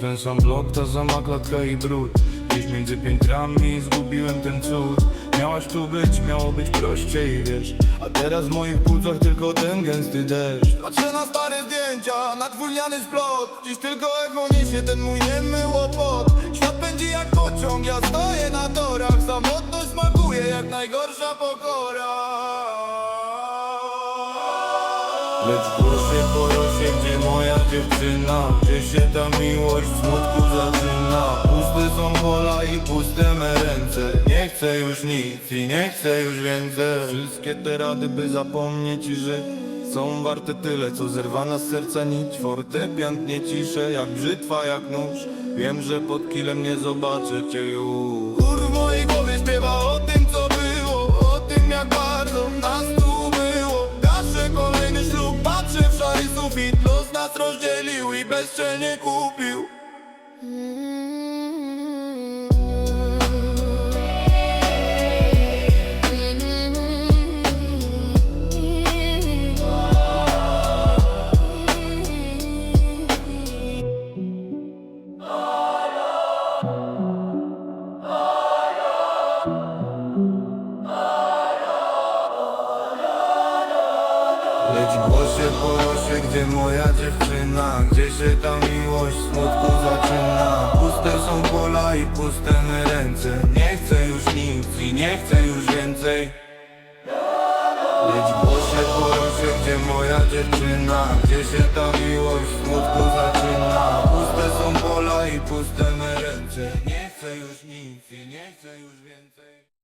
ten sam blok, ta sama klatka i brud. Gdzieś między piętrami zgubiłem ten cud. Miałaś tu być, miało być prościej, wiesz. A teraz w moich płucach tylko ten gęsty deszcz. Patrzę na stare zdjęcia, na twój lniany splot. Dziś tylko echo niesie ten mój niemy łopot. Świat pędzi jak pociąg, ja stoję na torach. Samotność smakuje jak najgorsza pokora Lecz głosie porosie, gdzie moja dziewczyna. Gdzie się ta miłość w smutku zaczyna? Puste są pola i puste me ręce. Nie chcę już nic i nie chcę już więcej. Wszystkie te rady, by zapomnieć i żyć są warte tyle, co zerwana z serca nić. Fortepian tnie ciszę, jak brzytwa, jak nóż. Wiem, że pod kilem nie zobaczę cię już nas rozdzielił i bezczelnie kupił Lecz w głosie porosie, gdzie moja dziewczyna Gdzie się ta miłość smutku zaczyna. Puste są pola i puste me ręce. Nie chcę już nic i nie chcę już więcej. Lecz w głosie porosie, gdzie moja dziewczyna Gdzie się ta miłość smutku zaczyna. Puste są pola i puste me ręce. Nie chcę już nic i nie chcę już więcej